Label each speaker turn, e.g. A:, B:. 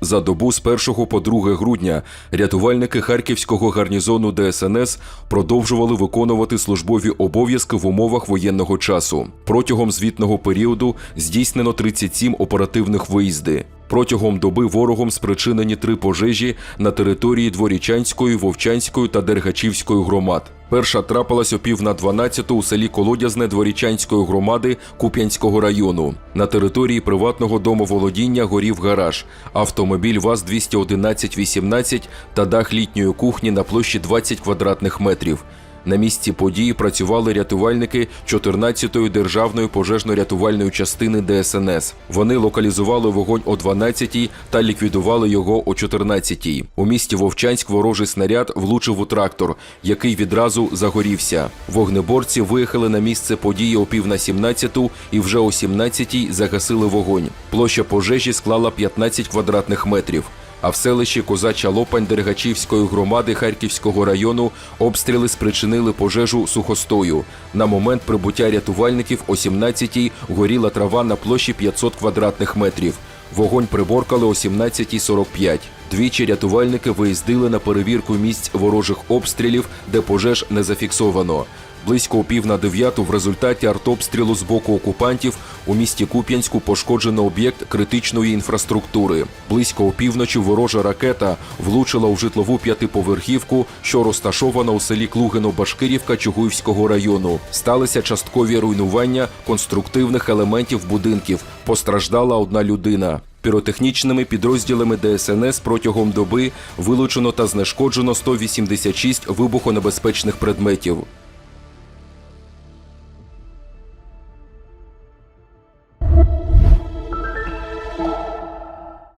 A: За добу з 1 по 2 грудня рятувальники харківського гарнізону ДСНС продовжували виконувати службові обов'язки в умовах воєнного часу. Протягом звітного періоду здійснено 37 оперативних виїзди. Протягом доби ворогом спричинені три пожежі на території Дворічанської, Вовчанської та Дергачівської громад. Перша трапилась о пів на 12 у селі Колодязне Дворічанської громади Куп'янського району. На території приватного домоволодіння горів гараж, автомобіль ВАЗ-211-18 та дах літньої кухні на площі 20 квадратних метрів. На місці події працювали рятувальники 14-ї державної пожежно-рятувальної частини ДСНС. Вони локалізували вогонь о 12-й та ліквідували його о 14-й. У місті Вовчанськ ворожий снаряд влучив у трактор, який відразу загорівся. Вогнеборці виїхали на місце події о пів на 17-ту і вже о 17-й загасили вогонь. Площа пожежі склала 15 квадратних метрів. А в селищі Козача Лопань Дергачівської громади Харківського району обстріли спричинили пожежу сухостою. На момент прибуття рятувальників о 17-й горіла трава на площі 500 квадратних метрів. Вогонь приборкали о 17.45. Двічі рятувальники виїздили на перевірку місць ворожих обстрілів, де пожеж не зафіксовано. Близько пів на дев'яту в результаті артобстрілу з боку окупантів у місті Куп'янську пошкоджено об'єкт критичної інфраструктури. Близько опівночі ворожа ракета влучила у житлову п'ятиповерхівку, що розташована у селі Клугино-Башкирівка Чугуївського району. Сталися часткові руйнування конструктивних елементів будинків. Постраждала одна людина. Піротехнічними підрозділами ДСНС протягом доби вилучено та знешкоджено 186 вибухонебезпечних предметів.